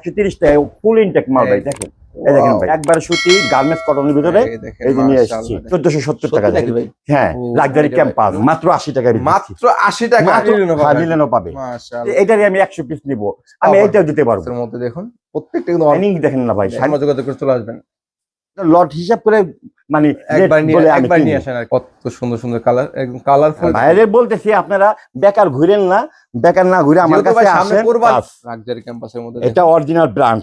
একশো তিরিশ টাকা ফুল ইনটেক মাল ভাই দেখেন। এই দেখেন ভাই। একবার সুতি গার্মেন্টস কটনের ভিতরে এই যে নিয়ে মাশাআল্লাহ। এসেছি চোদ্দশো সত্তর টাকা সত্যি ভাই? হ্যাঁ লাক্সারি ক্যাম্পাস মাত্র আশি টাকা মাত্র আশি টাকা লিলেনও পাবে। এটারই আমি একশো পিস নিব। আমি। এইটাও দিতে পারব। মধ্যে দেখুন প্রত্যেকটা কিন্তু অনেক দেখেন না ভাই যোগাযোগ করে চলে আসবেন? লট হিসাব করে মানে একবার নিয়ে বলে আমি একবার কিনি। নিয়ে আসেন আর কত সুন্দর সুন্দর কালার একদম কালারফুল বাইরে বলতেছি আপনারা বেকার ঘুরেন না বেকার না ঘুরে আমার কাছে আসেন কোরবান। লাক্সারি ক্যাম্পাসের মধ্যে এটা অরিজিনাল ব্র্যান্ড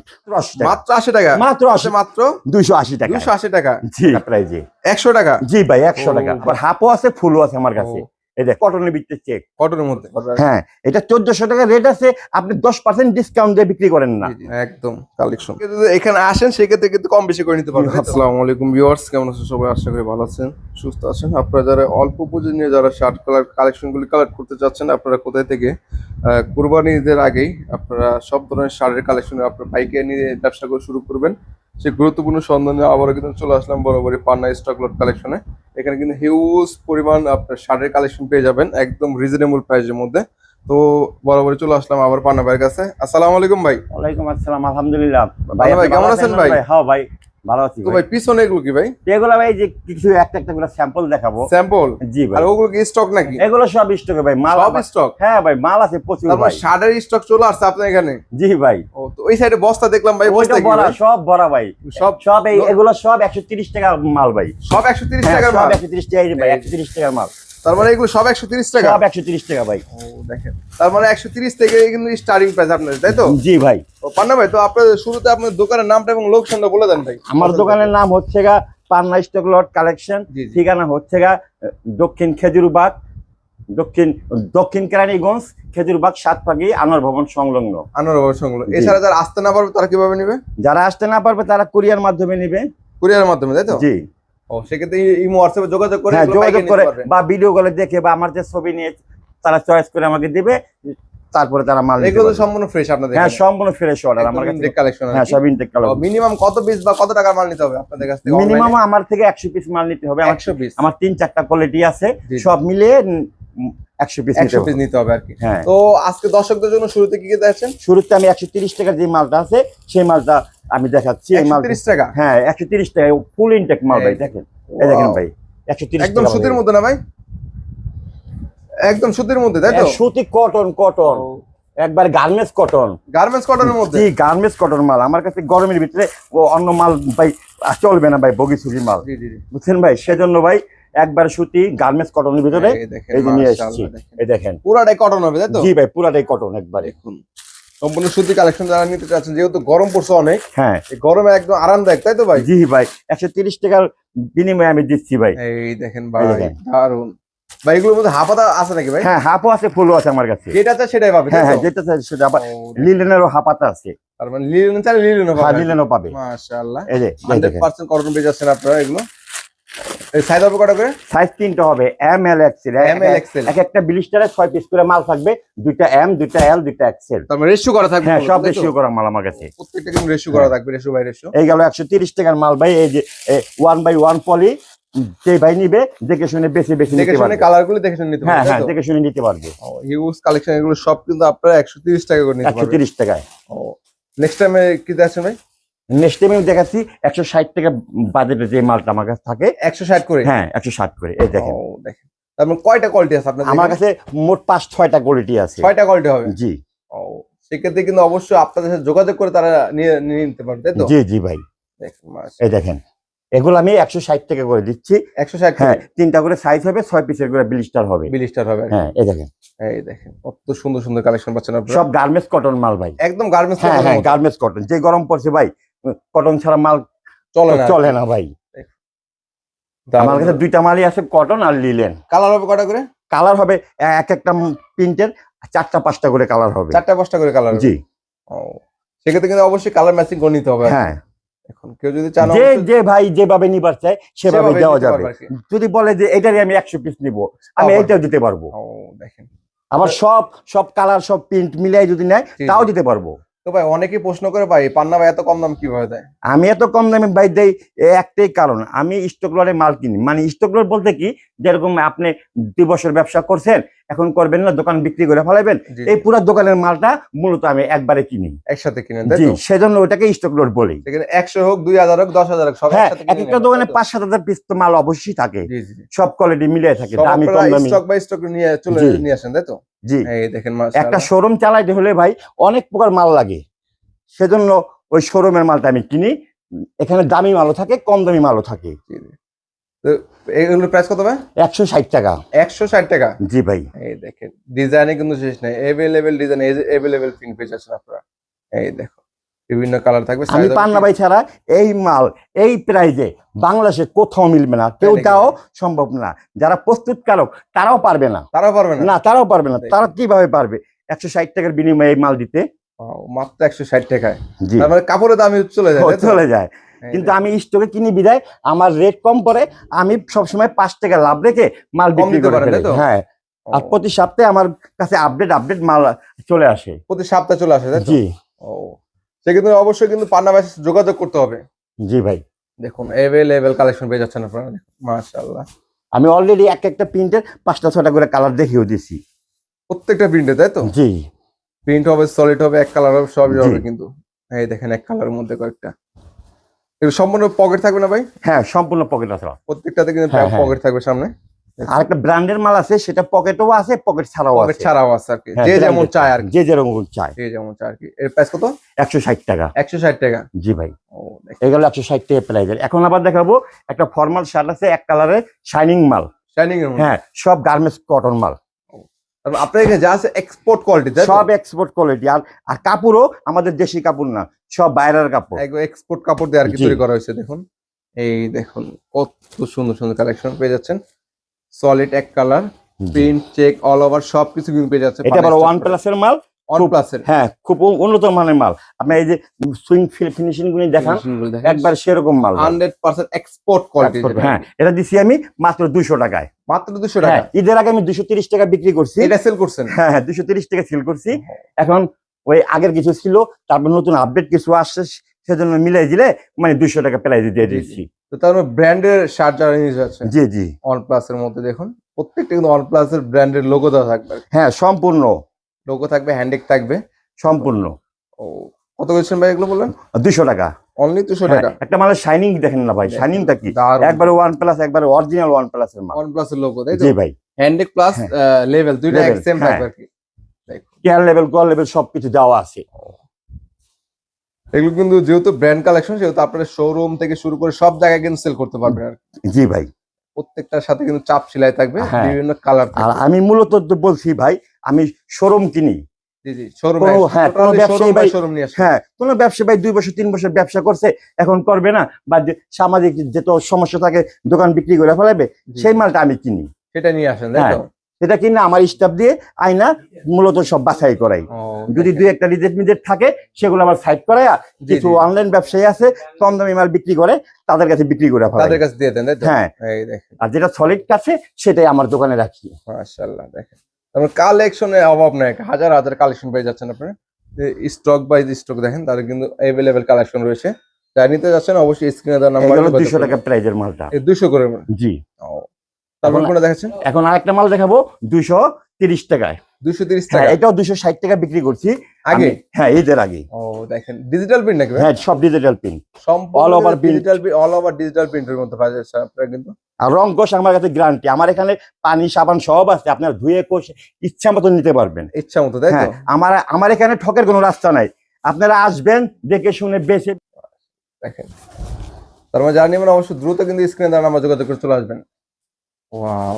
মাত্র আশি টাকা। মাত্র আশি মাত্র দুইশো আশি টাকা। দুশো আশি টাকা। জি। প্রাইজে টাকা। জি ভাই একশো টাকা। বাহ। আবার হাফও আছে ফুলও আছে আমার কাছে। এই কটনের চেক কটনের মধ্যে। হ্যাঁ এটা চোদ্দশো টাকা রেট আছে আপনি দশ পার্সেন্ট ডিসকাউন্ট দিয়ে বিক্রি করেন না। একদম কালেকশন এখানে আসেন সেক্ষেত্রে কিন্তু কম বেশি করে নিতে পারবেন। আসসালামু আলাইকুম ভিউয়ার্স কেমন আছেন সবাই? আশা করি ভালো আছেন সুস্থ আছেন। আপনারা যারা অল্প পুঁজি নিয়ে যারা শার্ট কালার কালেকশন গুলি কালেক্ট করতে চাচ্ছেন আপনারা কোথায় থেকে আহ, কুরবানি ঈদের আগেই আপনারা সব ধরনের শার্টের কালেকশন আপনারা পাইকারি নিয়ে ব্যবসা করে শুরু করবেন। সেই গুরুত্বপূর্ণ সন্ধানে আবারও কিন্তু চলে আসলাম বরাবরই পান্না স্টক লট কালেকশনে এখানে কিন্তু হিউজ পরিমাণ আপনার শার্টের কালেকশন পেয়ে যাবেন একদম রিজনেবল প্রাইসের মধ্যে। তো বরাবরই চলে আসলাম আবার পান্না ভাইয়ের কাছে। আসসালামু আলাইকুম ভাই। ওয়ালাইকুম আসসালাম আলহামদুলিল্লাহ। ভাই, কেমন আছেন? ভাই? হ্যাঁ ভাই। ভালো আছি তো ভাই পিছনে এগুলো কি ভাই? এগুলো ভাই যে কিছু একটা একটা করে স্যাম্পল দেখাবো। স্যাম্পল জি ভাই। আর ওগুলো কি স্টক নাকি? এগুলো সব স্টকে ভাই মাল সব স্টক হ্যাঁ ভাই মাল আছে প্রচুর ভাই। শার্টের স্টক চলে আসছে আপনার এখানে? জি ভাই। ও তো ওই সাইডে বস্তা দেখলাম ভাই বস্তা ভরা? সব ভরা ভাই। সব সব এই এগুলো সব একশো তিরিশ টাকা মাল ভাই। সব একশো তিরিশ হ্যাঁ, টাকার সব মাল? একশো তিরিশ টাকা ভাই একশো তিরিশ টাকার মাল। তার মানে এগুলো সব একশো তিরিশ টাকা? সব একশো তিরিশ টাকা ভাই। ও দেখেন। তার মানে একশো তিরিশ থেকে কিন্তু স্টার্টিং প্রাইস আপনাদের তাই তো? জি ভাই। ও পান্না ভাই তো আপনাদের শুরুতে আপনার দোকানের নামটা এবং লোকেশনটা বলে দেন ভাই। আমার দোকানের নাম হচ্ছে গা পান্না স্টক লট কালেকশন। ঠিকানা হচ্ছে গা দক্ষিণ খেজুরবাগ দক্ষিণ দক্ষিণ কেরানীগঞ্জ খেজুরবাগ সাতপাগি আনোয়ার ভবন সংলগ্ন। আনোয়ার সঙ্গে জি। এছাড়া যারা আসতে না পারবে তারা কীভাবে নেবে? যারা আসতে না পারবে তারা কুরিয়ার মাধ্যমে নিবে। কুরিয়ারের মাধ্যমে তাই তো? জি। ও সেক্ষেত্রে ইমো হোয়াটসঅ্যাপে যোগাযোগ করে হ্যাঁ যোগাযোগ করে বা ভিডিও কলে দেখে বা আমার যে ছবি নিয়ে তারা চয়েস করে আমাকে দিবে তারপরে তারা মাল এগুলো সম্পূর্ণ ফ্রেশ আপনাদের হ্যাঁ সম্পূর্ণ ফ্রেশ অর্ডার আমার কাছে। কালেকশন হ্যাঁ সব ইনটেক কালার মিনিমাম কত পিস বা কত টাকার মাল নিতে হবে আপনাদের কাছ থেকে মিনিমাম আমার থেকে একশো পিস মাল নিতে হবে। আমার একশো পিস আমার তিন চারটা কোয়ালিটি আছে। সব মিলিয়ে একশো পিস নিতে একশো হবে। পিস নিতে হবে আর কি। হ্যাঁ। তো আজকে দর্শকদের জন্য শুরুতে কি কি দেখছেন শুরুতে আমি একশো তিরিশ টাকার যে মালটা আছে সেই মালটা আমি দেখাচ্ছি এই মাল টাকা? হ্যাঁ একশো তিরিশ টাকা। ফুল ইনটেক মাল ভাই দেখেন। এই দেখেন ভাই একশো তিরিশ একদম সুতির মধ্যে না ভাই? একদম সুতির মধ্যে তাই তো? সুতি কটন কটন একবার গার্মেন্টস কটন গার্মেন্টস কটনের মধ্যে? জি গার্মেন্টস কটন মাল। আমার কাছে গরমের ভিতরে ও অন্য মাল ভাই চলবে না ভাই বগিসুরি মাল। জি জি জি। বুঝছেন ভাই? সেজন্য ভাই একবার সুতি গার্মেন্টস কটনের ভিতরে এই দেখেন, যে নিয়ে এসেছি। এই দেখেন। পুরাটাই কটন হবে তাই তো? জি ভাই পুরাটাই কটন একবারে। দেখুন। সম্পূর্ণ সুতি কালেকশন যারা নিতে চাচ্ছেন যেহেতু গরম পড়ছে অনেক হ্যাঁ। গরমে একদম আরামদায়ক তাই তো ভাই? জি ভাই একশো তিরিশ টাকার বিনিময়ে আমি দিচ্ছি ভাই। এই দেখেন ভাই। দারুণ ভাই এগুলোর মধ্যে হাফাতা আছে নাকি ভাই? হ্যাঁ হাফও আছে ফুলও আছে আমার কাছে। যেটা সেটাই পাবে হ্যাঁ হ্যাঁ যেটা চাই সেটা আবার লিলেনেরও হাফাতা আছে। তার মানে লিলেন লিলেনও হ্যাঁ পাবে লিলেনও পাবে। মাশাআল্লাহ। এই যে এই হান্ড্রেড দেখেন পার্সেন্ট কটন পেয়ে যাচ্ছেন আপনারা এগুলো? সাইজ হবে কটা করে? সাইজ তিনটা হবে। M L X L M L X L এক একটা বিলিস্টারে ছয় পিস করে মাল থাকবে। দুইটা এম দুইটা এল দুইটা এক্সেল তার মানে রেশিও করা থাকবে হ্যাঁ সব রেশিও করা মাল আমার কাছে। প্রত্যেকটা কিন্তু রেশিও করা থাকবে রেশিও বাই রেশিও এই গেল একশো তিরিশ টাকার মাল ভাই এই যে ওয়ান বাই ওয়ান পলি যে ভাই নিবে দেখে শুনে বেশি বেশি নিতে পারবে। কালারগুলো দেখে শুনে নিতে হ্যাঁ পারবেন হ্যাঁ দেখে শুনে নিতে পারবে। হিউজ কালেকশন এগুলো সব কিন্তু আপনারা একশো তিরিশ টাকা করে নিতে পারবেন। তিরিশ টাকায়। নেক্সট টাইমে কি দেখছেন ভাই? নেক্সট টাইম আমি দেখাচ্ছি একশো ষাট টাকা বাজেটে যে মালটা আমার কাছে থাকে। একশো ষাট করে? হ্যাঁ একশো ষাট করে। এই দেখেন। ও, দেখেন। তারপর কয়টা কোয়ালিটি আছে আপনার আমার কাছে মোট পাঁচ ছয়টা কোয়ালিটি আছে। ছয়টা কোয়ালিটি হবে? জি। ও সেক্ষেত্রে কিন্তু অবশ্যই আপনাদের সাথে যোগাযোগ করে তারা নিয়ে নিয়ে নিতে পারবে তাই তো? জি জি ভাই। এই দেখেন। এগুলো আমি একশো ষাট টাকা করে দিচ্ছি। একশো ষাট হ্যাঁ তিনটা করে সাইজ হবে ছয় পিসের করে বিলিস্টার হবে। বিলিস্টার হবে? হ্যাঁ এই দেখেন। এই দেখেন কত সুন্দর সুন্দর কালেকশন পাচ্ছেন আপনারা। সব গার্মেন্টস কটন মাল ভাই। একদম গার্মেন্টস হ্যাঁ হ্যাঁ গার্মেন্টস কটন যে গরম পড়ছে ভাই কটন ছাড়া মাল চলে না। চলে না ভাই। আমার কাছে দুইটা মালই আছে কটন আর লিলেন কালার হবে কটা করে? কালার হবে এক একটা প্রিন্টের চারটা পাঁচটা করে কালার হবে। চারটা পাঁচটা করে কালার জি। ও সেক্ষেত্রে কিন্তু অবশ্যই কালার ম্যাচিং করে নিতে হবে। হ্যাঁ। এখন কেউ যদি চান যে যে ভাই যেভাবে নিবার চায় সেভাবে দেওয়া যাবে। যদি বলে যে এটারই আমি একশো পিস নিব আমি দিতে পারব। দেখেন। আবার সব সব কালার সব প্রিন্ট মিলাই যদি নেয় তাও দিতে পারব। তো ভাই অনেকে প্রশ্ন করে, ভাই পান্না ভাই এত কম দাম কীভাবে দেয়? আমি এত কম দামে ভাই দেই একটাই কারণ, আমি স্টক লটে মাল কিনি। মানে স্টক লট বলতে কি, যেরকম আপনি দুই বছর ব্যবসা করছেন এখন করবেন না দোকান বিক্রি করে ফেলাবেন এই পুরো দোকানের মালটা মূলত আমি একবারে কিনি। একসাথে তাই সেজন্য ওটাকে স্টক লোড বলি। একশো হোক দুই হাজার হোক দশ হাজার হোক সব হ্যাঁ এক একটা দোকানে? পাঁচ সাত হাজার পিস তো মাল অবশ্যই থাকে। সব কোয়ালিটি মিলিয়ে থাকে দামি কম দামি। স্টক বাই স্টক নিয়ে চলে। নিয়ে আসেন তাই তো? জি। এই দেখেন একটা শোরুম চালাইতে হলে ভাই অনেক প্রকার মাল লাগে। সেজন্য ওই শোরুমের মালটা আমি কিনি। এখানে দামি মালও থাকে কম দামি মালও থাকে। প্রাইস কত ভাই? একশো ষাট টাকা। একশো ষাট টাকা? জি ভাই। এই দেখেন ডিজাইনে কিন্তু শেষ নেই। ডিজাইন এভেলেবেল প্রিন্ট পেয়ে যাচ্ছেন আপনারা। এই দেখো বিভিন্ন কালার থাকবে আমি পান্না ভাই ছাড়া এই মাল এই প্রাইজে বাংলাদেশে কোথাও মিলবে না। কেউ তাও সম্ভব না। যারা প্রস্তুতকারক তারাও পারবে না। তারাও পারবে না? না তারাও পারবে না। তারা কীভাবে পারবে? একশো ষাট টাকার বিনিময়ে এই মাল দিতে? মাত্র একশো ষাট টাকায়। মানে কাপড়ের দামই চলে যায় চলে যায়। কিন্তু আমি স্টকে কিনি বিদায় আমার রেট কম পড়ে আমি সবসময় পাঁচ টাকা লাভ রেখে মাল বিক্রি করে? হ্যাঁ আর প্রতি সপ্তাহে আমার কাছে আপডেট আপডেট মাল চলে আসে। প্রতি সপ্তাহে চলে আসে জি। ও। সেক্ষেত্রে অবশ্যই কিন্তু পান্না যোগাযোগ করতে হবে। জি ভাই। দেখুন এভেলেবেল কালেকশন পেয়ে যাচ্ছেন আপনারা। মাশাআল্লাহ। আমি অলরেডি এক একটা প্রিন্টের পাঁচটা ছটা করে কালার দেখিয়েও দিছি প্রত্যেকটা প্রিন্টে তাই তো? জি। প্রিন্ট হবে সলিড হবে এক কালার হবে সবই হবে কিন্তু। এই দেখেন এক কালারের মধ্যে কয়েকটা। সম্পূর্ণ পকেট থাকবে না ভাই? হ্যাঁ সম্পূর্ণ পকেট আছে প্রত্যেকটাতে কিন্তু হ্যাঁ, হ্যাঁ। পকেট থাকবে সামনে। আর একটা ব্র্যান্ডের মাল আছে সেটা পকেটও আছে পকেট ছাড়াও পকেট আছে। ছাড়াও আছে আর কি। হ্যাঁ, যে যেমন চায় আর যে যেরকম চায়। যে যেমন চায় আর কি। এর প্রাইস কত? একশো ষাট টাকা। একশো ষাট টাকা। জি ভাই। এগুলো একশো ষাট টাকা প্রাইজের এখন আবার দেখাবো একটা ফর্মাল শার্ট আছে এক কালারের শাইনিং মাল। শাইনিং হ্যাঁ সব গার্মেন্টস কটন মাল। আপনার এখানে যা আছে এক্সপোর্ট কোয়ালিটি সব এক্সপোর্ট কোয়ালিটি আর আর কাপড়ও আমাদের দেশি কাপড় না। সব বাইরের কাপড়। এক্সপোর্ট কাপড় দিয়ে আর কি তৈরি করা হয়েছে দেখুন। এই দেখুন কত সুন্দর সুন্দর কালেকশন পেয়ে যাচ্ছেন। সলিড এক colour print check all over সবকিছু কিন্তু পেয়ে যাচ্ছে এটা আবার ওয়ান প্লাসের মাল? ওয়ান প্লাসের হ্যাঁ খুব উন্নত মানের মাল। আপনি এই যে সুইং ফিনিশিং গুলি দেখান একবার সেরকম মাল ভাই। হান্ড্রেড পার্সেন্ট এক্সপোর্ট কোয়ালিটি হ্যাঁ এটা দিছি আমি মাত্র টাকায়। মাত্র দুশো হ্যাঁ টাকা ঈদের আগে আমি দুশো তিরিশ টাকা বিক্রি করছি। এটা সেল করছেন? হ্যাঁ হ্যাঁ দুশো তিরিশ টাকা সেল করছি। এখন ওই আগের কিছু ছিল তারপর নতুন আপডেট কিছু আসছে সেজন্য মিলাই দিলে মানে দুইশো টাকা প্রাইজ দিয়ে জি, দিচ্ছি তো তার মানে ব্র্যান্ডের শার্ট যারা জি জি। ওয়ান মধ্যে দেখুন প্রত্যেকটা কিন্তু ওয়ান ব্র্যান্ডের লোগো দেওয়া থাকবে হ্যাঁ সম্পূর্ণ। লোগো থাকবে হ্যান্ডেক থাকবে। সম্পূর্ণ। ও কত ভাই এগুলো বললেন? দুশো টাকা। অনলি দুশো হ্যাঁ, টাকা? একটা শাইনিং দেখেন না ভাই শাইনিংটা কি? একবারে ওয়ান প্লাস একবারে অরিজিনাল ওয়ান ওয়ান প্লাস এর লোগো তাই জি ভাই। হ্যান্ডেক প্লাস। লেভেল দুইটা সেম। থাকবে আর কি। কেয়ার লেভেল কল লেভেল সবকিছু দেওয়া আছে। এগুলো কিন্তু যেহেতু ব্র্যান্ড কালেকশন সেহেতু আপনারা শোরুম থেকে শুরু করে সব জায়গায় কিন্তু সেল করতে পারবেন আর জি ভাই। প্রত্যেকটার সাথে কিন্তু চাপ সেলাই থাকবে হ্যাঁ। বিভিন্ন কালার আর আমি মূলত বলছি ভাই আমি শোরুম কিনি। কোনো- হ্যাঁ, আসে হ্যাঁ কোনো ব্যবসা ভাই দুই বছর তিন বছর ব্যবসা করছে এখন করবে না বা যে সামাজিক যেত সমস্যা থাকে দোকান বিক্রি করে ফেলাবে সেই মালটা আমি কিনি। সেটা নিয়ে আসেন সেটা কিনা আমার স্টাফ দিয়ে আইনা মূলত সব বাছাই করাই। যদি দুই একটা রিজেক্ট মিজেক্ট থাকে সেগুলো আবার সাইড করাইয়া কিছু অনলাইন ব্যবসায়ী আছে কম দামি মাল বিক্রি করে তাদের কাছে বিক্রি করে তাদের কাছে দিয়ে দেন হ্যাঁ। আর যেটা সলিড কাছে সেটাই আমার দোকানে রাখি। মাশাআল্লাহ দেখেন। তারপর কালেকশনের অভাব নাই হাজার হাজার কালেকশন পেয়ে যাচ্ছেন আপনি স্টক বাই স্টক দেখেন তাদের কিন্তু অ্যাভেলেবেল কালেকশন রয়েছে। যারা নিতে যাচ্ছেন অবশ্যই স্ক্রিনে দেওয়া নাম্বার এগুলো দুইশো টাকা প্রাইজের মালটা। দুশো করে জি। ও তারপর এখন- কোনটা দেখাচ্ছেন? এখন আরেকটা মাল দেখাবো দুইশো তিরিশ টাকায়। দুশো তিরিশ হ্যাঁ টাকা। এটাও দুইশো ষাট টাকা বিক্রি করছি। আগে? হ্যাঁ ঈদের আগে। ও দেখেন ডিজিটাল প্রিন্ট নাকি হ্যাঁ সব digital print over print। Digital all over digital প্রিন্টের মধ্যে পাওয়া যাচ্ছে আপনারা কিন্তু। আর রং কোষ আমার কাছে গ্যারান্টি আমার এখানে পানি সাবান সব আছে। আপনার ধুয়ে কোষ ইচ্ছা মতো নিতে পারবেন। ইচ্ছা মতো তাই হ্যাঁ তো আমার আমার এখানে ঠকের কোনো রাস্তা নাই। আপনারা আসবেন দেখে শুনে বেছে দেখেন। তার মানে যারা নেবেন অবশ্যই দ্রুত কিন্তু স্ক্রিনে দেওয়া নাম্বার যোগাযোগ করে চলে আসবেন। ওয়াও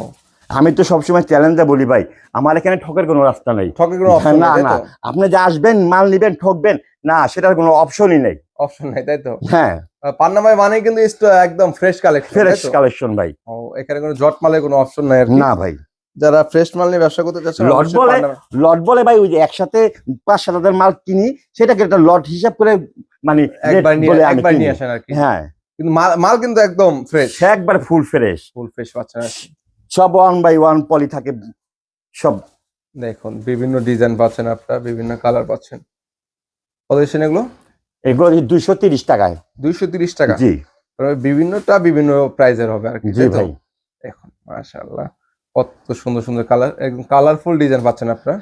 আমি তো সবসময় চ্যালেঞ্জে বলি ভাই। আমার এখানে ঠকের কোনো রাস্তা নেই। ঠকের কোনো অপশন না না। আপনি যে আসবেন মাল নিবেন ঠকবেন না সেটার কোনো অপশনই নেই। অপশন নাই তাই তো? হ্যাঁ। পান্না ভাই মানে কিন্তু একদম ফ্রেশ কালেকশন ফ্রেশ কালেকশন ভাই। ও এখানে কোনো জট মালের কোনো অপশন নাই আর না ভাই। যারা ফ্রেশ মাল নিয়ে ব্যবসা করতে চাচ্ছেন লট বলে? লট বলে ভাই ওই যে একসাথে পাঁচ সাত হাজার মাল কিনি সেটাকে একটা লট হিসাব করে মানে একবার নিয়ে আসেন আর কি। হ্যাঁ। কিন্তু মাল মাল কিন্তু একদম ফ্রেশ একবার ফুল ফ্রেশ ফুল ফ্রেশ পাচ্ছেন সব ওয়ান বাই ওয়ান পলি থাকে সব। দেখুন বিভিন্ন ডিজাইন পাচ্ছেন আপনারা বিভিন্ন কালার পাচ্ছেন। কত দিচ্ছেন এগুলো? এগুলো দুইশো তিরিশ টাকায়। দুইশো তিরিশ টাকা? জি। তবে বিভিন্নটা বিভিন্ন প্রাইজের হবে আর কি জি ভাই। দেখুন মাশাআল্লাহ কত সুন্দর সুন্দর কালার একদম কালারফুল ডিজাইন পাচ্ছেন আপনারা।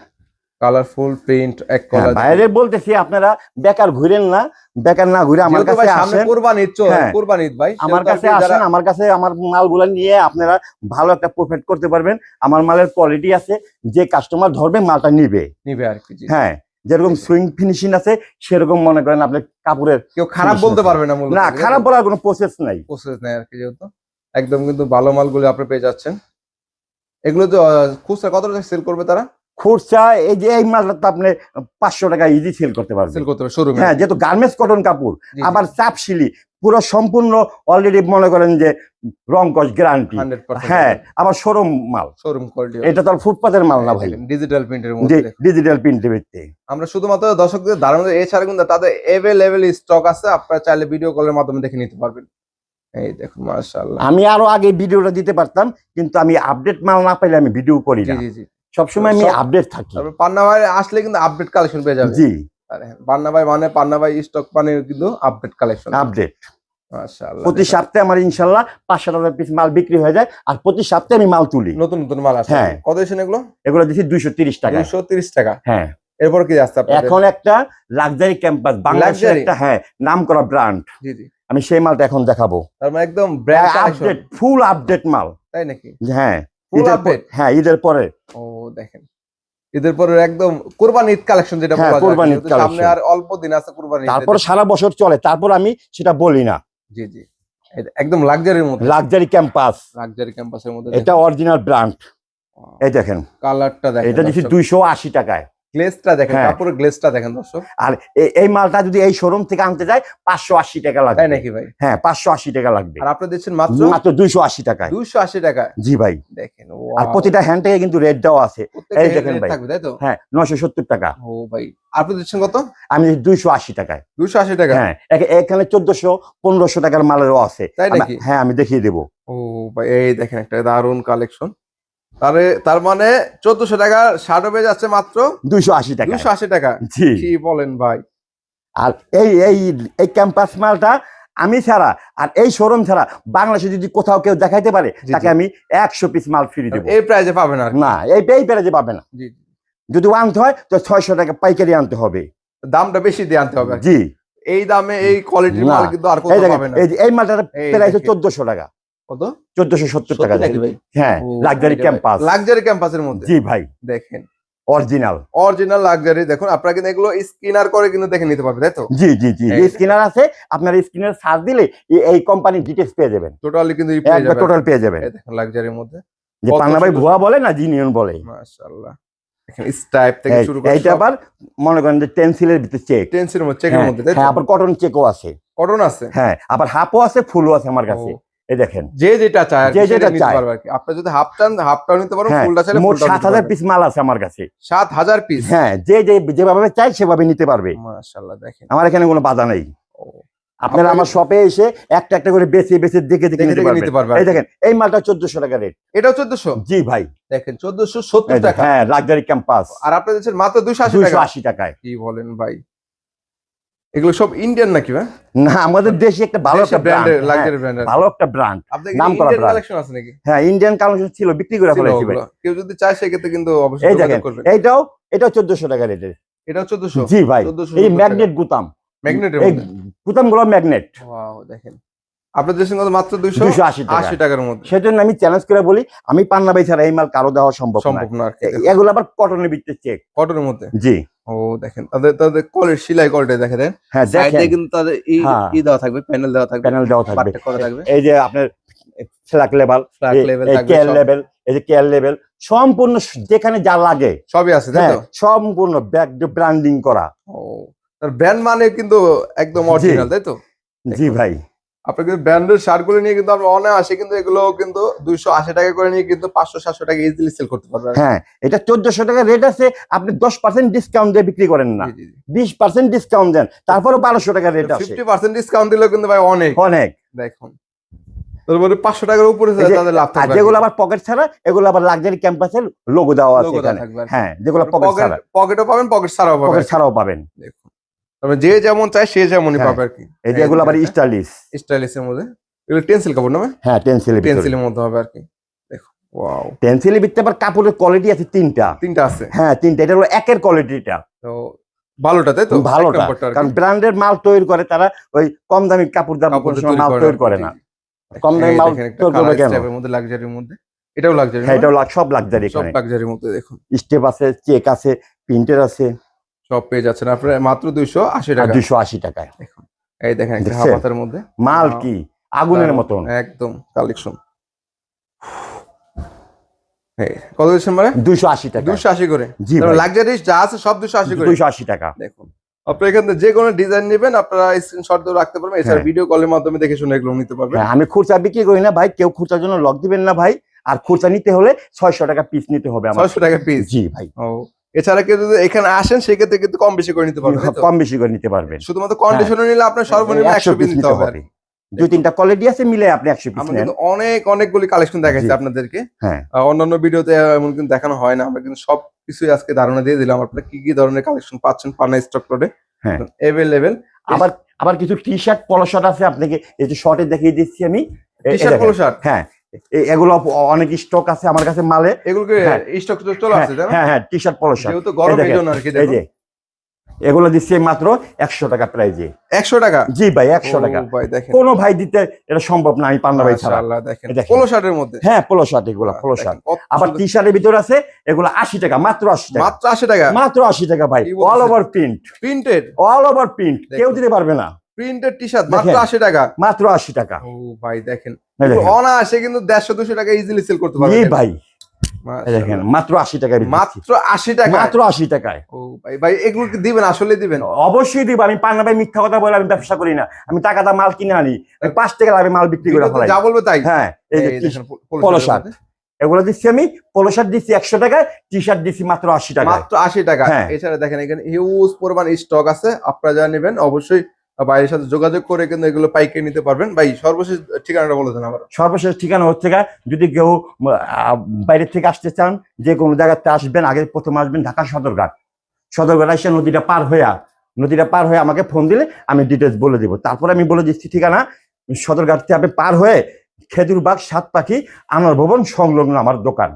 কালারফুল প্রিন্ট এক কালার বাইরে বলতেছি আপনারা বেকার ঘুরেন না বেকার না ঘুরে আমার কাছে আসেন। কোরবানি ঈদ হ্যাঁ। ঈদ ভাই আমার কাছে আসেন আমার কাছে আমার মালগুলো নিয়ে আপনারা ভালো একটা প্রফিট করতে পারবেন। আমার মালের কোয়ালিটি আছে যে কাস্টমার ধরবে মালটা নিবে। নিবে আর কি হ্যাঁ যেরকম সুইং ফিনিশিং আছে সেরকম মনে করেন আপনার কাপড়ের কেউ খারাপ বলতে পারবে না না খারাপ বলার কোনো প্রসেস নাই। প্রসেস নেই আর কি যেহেতু। একদম কিন্তু ভালো মালগুলো আপনি পেয়ে যাচ্ছেন। এগুলো তো খুচরা কত টাকা সেল করবে তারা? খুচরা এই যে এই মালটা তো আপনি পাঁচশো টাকা ইজি সেল করতে পারবেন। সেল করতে হবে হ্যাঁ যেহেতু গার্মেন্টস কটন কাপড় আবার চাপ শিলি পুরো সম্পূর্ণ অলরেডি মনে করেন যে রং কস গ্যারান্টি হ্যাঁ আবার শোরুম মাল। শোরুম কোয়ালিটি এটা তো ফুটপাতের মাল না ভাই। ডিজিটাল প্রিন্টের মধ্যে ডিজিটাল প্রিন্টে ভিত্তি। আমরা শুধুমাত্র দর্শকদের ধারণা এছাড়া কিন্তু তাদের এভেলেবেল স্টক আছে আপনারা চাইলে ভিডিও কলের মাধ্যমে দেখে নিতে পারবেন। এই দেখুন মাশাআল্লাহ। আমি আরও আগে ভিডিওটা দিতে পারতাম কিন্তু আমি আপডেট মাল না পাইলে আমি ভিডিও করি না। জি জি। সবসময় আমি আপডেট থাকি। পান্না ভাই আসলে কিন্তু আপডেট কালেকশন পেয়ে যাবে। জি। পান্না ভাই মানে পান্না ভাই স্টক মানে কিন্তু আপডেট কালেকশন আপডেট প্রতি সপ্তাহে আমার ইনশাল্লাহ পাঁচশো টাকার পিস মাল বিক্রি হয়ে যায় আর প্রতি সপ্তাহে আমি মাল তুলি। নতুন নতুন মাল আছে হ্যাঁ। কত এসেন এগুলো? এগুলো দিচ্ছি দুইশো তিরিশ টাকা। দুইশো তিরিশ টাকা। হ্যাঁ। এরপর কি আপনাদের? এখন একটা লাক্সারি ক্যাম্পাস বাংলাদেশের একটা হ্যাঁ নাম করা ব্র্যান্ড জি জি। আমি সেই মালটা এখন দেখাবো। তার মানে একদম আপডেট ফুল আপডেট মাল। তাই নাকি? হ্যাঁ। ঈদের হ্যাঁ ঈদের পরে। ও দেখেন। ঈদের পরে একদম কোরবানি ঈদ কালেকশন যেটা হ্যাঁ, কোরবানি ঈদ সামনে আর অল্প দিন আছে কোরবানি ঈদের। তারপর সারা বছর চলে তারপর আমি সেটা বলি না। জি জি। একদম লাক্সারির মধ্যে। লাক্সারি ক্যাম্পাস লাক্সারি ক্যাম্পাসের মধ্যে এটা অরিজিনাল ব্র্যান্ড এই দেখেন। কালারটা দেখেন এটা দিচ্ছি দুইশো আশি টাকায়। গ্লেজটা দেখেন হ্যাঁ। কাপড়ের গ্লেজটা দেখেন দর্শক। আর এই মালটা যদি এই শোরুম থেকে আনতে যায় পাঁচশো আশি টাকা তাই নাকি ভাই? হ্যাঁ পাঁচশো আশি টাকা লাগবে। আর আপনি দিচ্ছেন মাত্র? মাত্র দুইশো আশি টাকায়। দুইশো আশি টাকা জি ভাই। দেখেন আর প্রতিটা হ্যান্ড থেকে কিন্তু রেট দেওয়া আছে। এই দেখেন ভাই। থাকবে তাই তো? হ্যাঁ নশো সত্তর টাকা। ও ভাই আপনি দিচ্ছেন কত? আমি দুইশো আশি টাকায়। দুইশো আশি টাকা? হ্যাঁ এখানে চোদ্দশো পনেরোশো টাকার মালেরও আছে। তাই নাকি? হ্যাঁ আমি দেখিয়ে দেবো। ও ভাই এই দেখেন একটা দারুণ কালেকশন তারে তার মানে চোদ্দশো টাকা শার্টও পেয়ে যাচ্ছে মাত্র? দুইশো আশি টাকা। দুইশো আশি টাকা। জি। কি বলেন ভাই? আর এই এই এই ক্যাম্পাস মালটা আমি ছাড়া আর এই শোরুম ছাড়া বাংলাদেশে যদি কোথাও কেউ দেখাইতে পারে তাকে আমি একশো পিস মাল ফ্রি দেবো। এই প্রাইজে পাবেন আর কি। না এই এই প্যারেজে পাবে না। জি যদি আনতে হয় তো ছয়শো টাকা পাইকারি আনতে হবে। দামটা বেশি দিয়ে আনতে হবে জি। এই দামে এই কোয়ালিটির মাল কিন্তু আর এই কোথাও পাবে না। এই মালটার প্রাইস দেখেন। চোদ্দশো টাকা। কত? টাকা সত্যি নাকি ভাই? হ্যাঁ লাক্সারি ক্যাম্পাস লাক্সারি ক্যাম্পাসের মধ্যে? জি ভাই। দেখেন। অরিজিনাল অরিজিনাল লাক্সারি দেখুন আপনারা কিন্তু এগুলো স্কিনার করে কিন্তু দেখে নিতে পারবেন তাই তো? জি জি জি। স্ক্রিনার আছে আপনার স্ক্রিনের সার্চ দিলে এই- কোম্পানির পেয়ে যাবেন। টোটালি কিন্তু টোটাল পেয়ে যাবেন। দেখেন লাক্সারির মধ্যে। যে কত ভাই ভুয়া বলে না জিনিয়ন বলে? মাশাআল্লাহ। স্টাইপ থেকে শুরু করে এইটা আবার মনে করেন যে টেন্সিলের ভিতরে চেক টেন্সির মধ্যে চেকের মধ্যে হ্যাঁ আবার কটন চেকও আছে। কটন আছে? হ্যাঁ আবার হাফও আছে ফুলও আছে আমার কাছে। এই দেখেন। যে যেটা চায় যে যেটা চায়। আপনি যদি হাফ চান নিতে পারবেন হ্যাঁ ফুলটা চাইলে মোট ফুলটাও সাত নিতে হাজার পারবেন পিস মাল আছে আমার কাছে। সাত হাজার পিস হ্যাঁ যে যে যেভাবে চাই সেভাবে নিতে পারবে। মাশাআল্লাহ দেখেন। আমার এখানে কোনো বাধা নেই। আপনারা আমার শপে এসে একটা একটা করে বেছে বেছে দেখে দেখে নিতে পারবেন। এই দেখেন এই মালটা চোদ্দশো টাকা রেট এটাও চোদ্দশো? জি ভাই। দেখেন চোদ্দশো সত্তর এই যে, টাকা। হ্যাঁ লাক্সারি ক্যাম্পাস আর আপনি দিচ্ছেন মাত্র দুইশো আশি দুইশো টাকা আশি টাকায়। কি বলেন ভাই। এগুলো সব ইন্ডিয়ান নাকি ভাই? না আমাদের দেশে একটা ভালো একটা ব্র্যান্ড লাক্সারি ব্র্যান্ড ভালো একটা ব্র্যান্ড নাম করা কালেকশন আছে নাকি? হ্যাঁ ইন্ডিয়ান কালেকশন ছিল বিক্রি করে ফেলেছি ভাই। কেউ যদি চায় সেক্ষেত্রে কিন্তু অবশ্যই যোগাযোগ করবে এইটাও এটাও 1400 টাকা রেটের। এটাও চোদ্দশো? জি ভাই এই ম্যাগনেট গুতাম ম্যাগনেট এই মধ্যে? গুতামগুলো ম্যাগনেট ওয়াও দেখেন। আপনাদের মাত্র দুইশো আশি টাকার মধ্যে। সেজন্য আমি চ্যালেঞ্জ করে বলি আমি ছাড়া এই মাল কারও দেওয়া সম্ভব সম্ভব না এগুলো আবার কটনের চেক কটনের মধ্যে? জি। ও দেখেন তাদের তাদের কলের সেলাই দেখে দেন হ্যাঁ দেখেন। কিন্তু তাদের ই হ্যাঁ। দেওয়া থাকবে প্যানেল দেওয়া থাকবে প্যানেল দেওয়া থাকবে। করা থাকবে। এই যে আপনার flag level flag level care level এই যে কেয়ার লেভেল সম্পূর্ণ যেখানে যা লাগে। সবই আছে তাই হ্যাঁ তো? সম্পূর্ণ ব্যাক ব্র্যান্ডিং করা। ও তার ব্র্যান্ড মানে কিন্তু একদম অরিজিনাল তাই তো? জি ভাই। আপনি কিন্তু ব্র্যান্ডের শার্টগুলো নিয়ে কিন্তু আপনি অনায়াসে কিন্তু এগুলো কিন্তু দুইশো আশি টাকা করে নিয়ে কিন্তু পাঁচশো সাতশো টাকা ইজিলি সেল করতে পারবেন। হ্যাঁ এটা চোদ্দশো টাকা রেট আছে আপনি দশ পার্সেন্ট ডিসকাউন্ট দিয়ে বিক্রি করেন না। বিশ পার্সেন্ট ডিসকাউন্ট দেন তারপরে বারোশো টাকা রেট আছে ফিফটি পার্সেন্ট ডিসকাউন্ট দিলেও কিন্তু ভাই অনেক। অনেক। দেখুন তারপরে পাঁচশো টাকার উপরে লাভ থাকবে যেগুলো আবার পকেট ছাড়া এগুলো আবার লাক্সারি ক্যাম্পাসের লোগো দেওয়া আছে এখানে। হ্যাঁ যেগুলো পকেট পকেট ছাড়া। পকেটও পাবেন পকেট ছাড়াও পাবেন। পকেট ছাড়াও পাবেন। দেখুন। তারপরে যে যেমন চায় সে যেমনই হ্যাঁ। পাবে আর কি। এই যে এগুলো আবার স্টাইলিশ স্টাইলিশের মধ্যে। এগুলো টেন্সিল কাপড় না হ্যাঁ টেন্সিলের ভিতরে। পেন্সিলের মধ্যে হবে আর কি। দেখো ওয়াও পেন্সিলের ভিতরে আবার কাপড়ের কোয়ালিটি আছে তিনটা। তিনটা আছে? হ্যাঁ তিনটা। এটা হলো একের কোয়ালিটিটা তো ভালোটা তাই তো? ভালোটা। এক নম্বরটা কারণ ব্র্যান্ডের মাল তৈরি করে তারা ওই কম দামি কাপড় দাম মাল তৈরি করে না। কম দামি মাল তৈরি করবে কেন? মধ্যে লাক্সারির মধ্যে। এটাও লাক্সারি হ্যাঁ এটাও সব লাক্সারি সব লাক্সারির মধ্যে দেখুন। স্টেপ আছে চেক আছে প্রিন্টের আছে। সব পেয়ে যাচ্ছেন। আপনার মাত্র দুইশো আশি টাকা। দুইশো আশি টাকায়। এই দেখেন একটা? মধ্যে। মাল কি? আগুনের মতন। একদম কালেকশন কত দিচ্ছেন মানে দুইশো আশি টাকা। দুশো আশি করে। লাক্সারি যা আছে সব দুশো আশি করে। দুইশো আশি টাকা। দেখুন আপনার এখান থেকে যে কোনো ডিজাইন নেবেন আপনারা স্ক্রিনশট দিয়ে রাখতে পারবেন। এছাড়া হ্যাঁ। ভিডিও কলের মাধ্যমে দেখে শুনে এগুলো নিতে পারবেন। হ্যাঁ, আমি খুচরা বিক্রি করি না ভাই। কেউ খুচরার জন্য লক দিবেন না ভাই। আর খুচরা নিতে হলে ছয়শো টাকা পিস নিতে হবে ছয়শো টাকা পিস জি ভাই। ও এছাড়া কেউ যদি এখানে আসেন সেক্ষেত্রে কিন্তু কম বেশি করে নিতে পারবেন কম বেশি করে নিতে পারবেন। শুধুমাত্র কন্ডিশনে নিলে আপনার সর্বনিম্ন একশো পিস নিতে হবে। দুই তিনটা কোয়ালিটি আছে মিলে আপনি একশো পিস নেন। কিন্তু অনেক অনেকগুলি কালেকশন দেখাচ্ছি আপনাদেরকে। হ্যাঁ। অন্যান্য ভিডিওতে এমন কিন্তু দেখানো হয় না। আমরা কিন্তু সব কিছুই আজকে ধারণা দিয়ে দিলাম আপনারা কি কি ধরনের কালেকশন পাচ্ছেন পানা স্টক করে হ্যাঁ। এভেলেবেল আবার আবার কিছু টি শার্ট পলো শার্ট আছে আপনাকে এই যে শর্টে দেখিয়ে দিচ্ছি আমি। T shirt. পোলো শার্ট হ্যাঁ। এগুলো অনেক স্টক আছে আমার কাছে মালে। হ্যাঁ। চলে হ্যাঁ হ্যাঁ হ্যাঁ টি শার্ট পলো শার্ট যেহেতু গরম এই এই জন্য আর কি এই যে এগুলো দিচ্ছি মাত্র একশো টাকা প্রাইজে একশো টাকা? জি ভাই একশো টাকা। কোনো ভাই দিতে এটা সম্ভব না আমি পান্না ভাই ছাড়া। পোলো শার্টের মধ্যে। হ্যাঁ পোলো শার্ট এগুলো পোলো শার্ট আবার টি শার্টের ভিতরে আছে এগুলো আশি টাকা মাত্র আশি টাকা। মাত্র আশি টাকা? মাত্র আশি টাকা ভাই all over print printed all over print কেউ। দিতে পারবে না। প্রিন্টেড টি শার্ট মাত্র আশি টাকা। মাত্র আশি টাকা। ও ভাই দেখেন। অনায়াসে কিন্তু দেড়শো দুশো টাকা ইজিলি সেল করতে জি ভাই দেখেন মাত্র আশি টাকা মাত্র আশি টাকা। মাত্র আশি টাকায়। ও ভাই ভাই এগুলো দিবেন? আসলে দিবেন? অবশ্যই দিব। আমি পান্না ভাই মিথ্যা কথা বলে আমি ব্যবসা করি না। আমি টাকা দা মাল কিনে আনি। আমি পাঁচ টাকা লাভে মাল বিক্রি করে ফেলাই। যা বলব তাই। হ্যাঁ এই যে পোলো শার্ট। এগুলো দিচ্ছি আমি পোলো শার্ট দিচ্ছি একশো টাকায় টি শার্ট দিচ্ছি মাত্র আশি টাকা মাত্র আশি টাকা। হ্যাঁ। এছাড়া দেখেন এখানে হিউজ পরিমাণ স্টক আছে। আপনারা যা নেবেন অবশ্যই বাইরের সাথে যোগাযোগ করে কিন্তু এগুলো পাইকে নিতে পারবেন। ভাই, সর্বশেষ ঠিকানাটা বলে দেন আবার। সর্বশেষ ঠিকানা হচ্ছে যদি কেউ বাইরে থেকে আসতে চান, যে কোনো জায়গাতে আসবেন, আগে প্রথম আসবেন ঢাকা সদরঘাট সদরঘাট এসে নদীটা পার হইয়া নদীটা পার হয়ে আমাকে ফোন দিলে আমি ডিটেলস বলে দিব। তারপরে আমি বলে দিচ্ছি ঠিকানা সদরঘাট থেকে আপনি পার হয়ে খেজুরবাগ সাত পাখি আনোয়ার ভবন সংলগ্ন আমার দোকান।